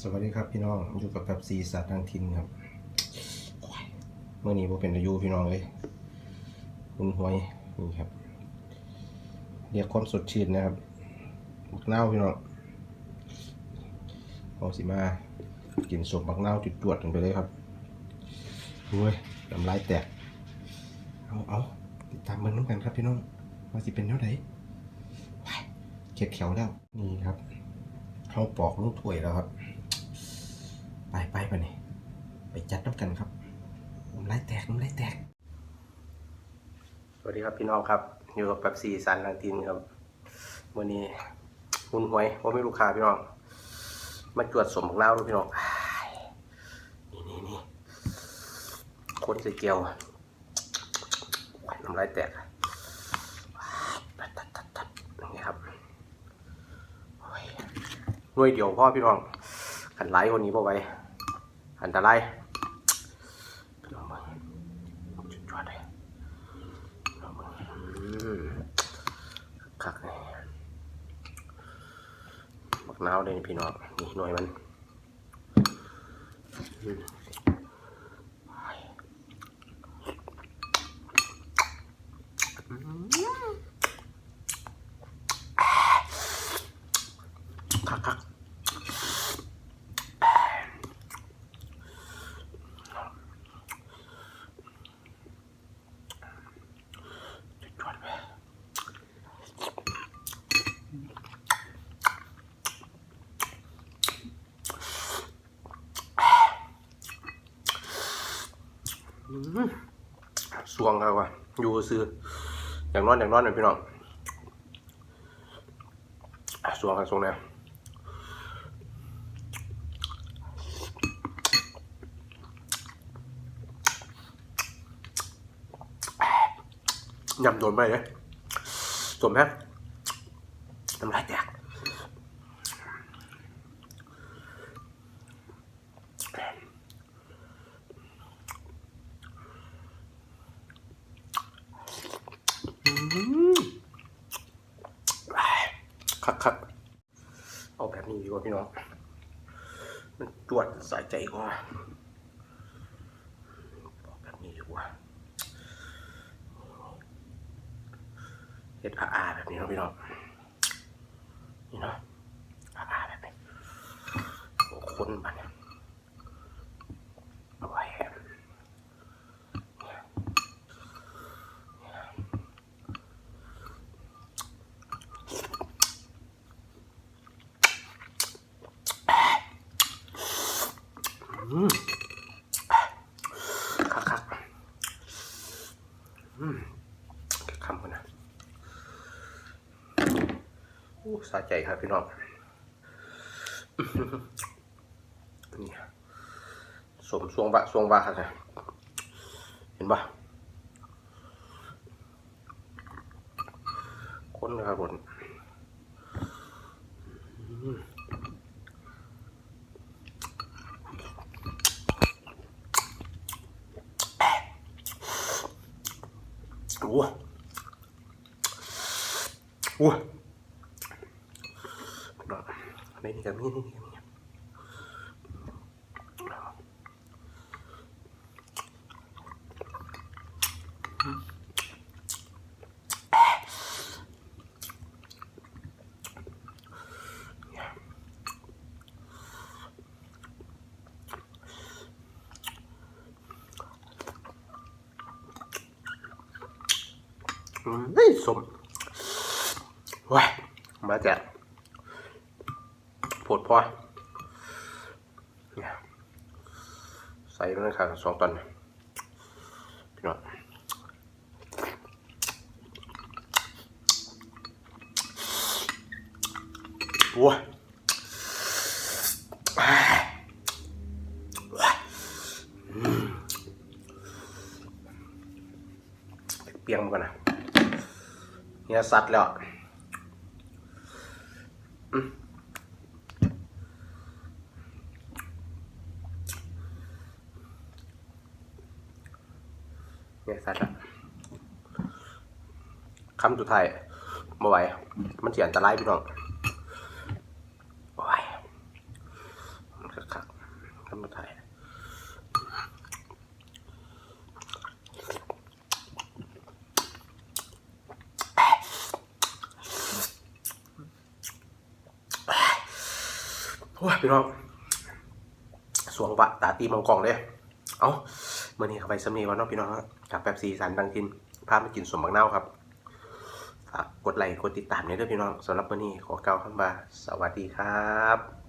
สวัสดีครับพี่น้องอยู่กับแบบซีสัตว์ทางทินครับเมื่อนี้ผมเป็นอายุพี่น้องเลยคุณหวยนี่ครับเรียกความสดชื่นนะครับบักเน่าพี่น้องเอาสิมากินสมบักเน่าจุดจวดกันไปเลยครับเฮ้ยน้ำลายแตกเอาเอาติดตามเบิ่งน้ำกันครับพี่น้องว่าสิเป็นเท่าไหร่เข็ดแขวแล้วนี่ครับเขาปอกลูกถ้วยแล้วครับ ไปนี่ไปจัดน้ำกันครับน้ำลายแตกน้ำลายแตก สวัสดีครับพี่น้องครับ อยู่กับแบบซีสันทางทินครับวันนี้หุ่นหวยว่าไม่ลูกค้าพี่น้อง มาจวดสมของเล่าด้วยพี่น้อง นี่นี่นี่คนใส่เกียวน้ำลายแตกตัดตัดตัดอย่างนี้ครับหน่วยเดียวพ่อพี่น้องขันไลคนนี้พอไว้ อันตรายพี่น้องมึงจุดจอดเลยพี่น้องมึงอืมคักเลยบักนาวเลยนี่พี่น้องนี่หน่วยมันคักคัก จวดไปอืม สวงครับว่ะอยู่ซื้ออย่างนอนอย่างนอนเลยพี่น้องสวงครับสวงเนี่ยยำโดนไปเลยสวมแฮะน้ำลายแตก คักคักเอาแบบนี้ดีกว่าพี่น้อง มันจวดสายใจกว่าบอกแบบนี้ดีกว่าเฮ็ดอาอาแบบนี้นะพี่น้องนี่เนาะอาอาแบบนี้โอ้คนมันเอาไว้แฮม อืมคักคักคำกันนะโอ้สะใจครับพี่น้องนี่สมสวงบะสวงบะครับเห็นปะคนนะครับผม อ้โหดอกนี่นี่กับนี่นี่นี่กับ นี่อืมนี่สมว้ายมาจากปวดพอเนี่ยใส่มันขาดสองตอนพี่น้องว้าเปียงมันก่อนนะ เนี่ยสัตว์แล้วเนี่ยสัตว์แล้วคำสุดท้ายมาไหวมันเสียอันตรายพี่น้องโอ้ยมาถ่าย ว้าพี่น้องสวงวะตาตีมองกล่องเลยเอาเมื่อนี้เข้าไปสมีวันน้องพี่น้องกับแป๊บซีสันดังกินพามากินสมบักเน่าครับฝากกดไลค์กดติดตามเนี่ยด้วยพี่น้องสำหรับวันนี้ขอเกล่าคำบาสวัสดีครับ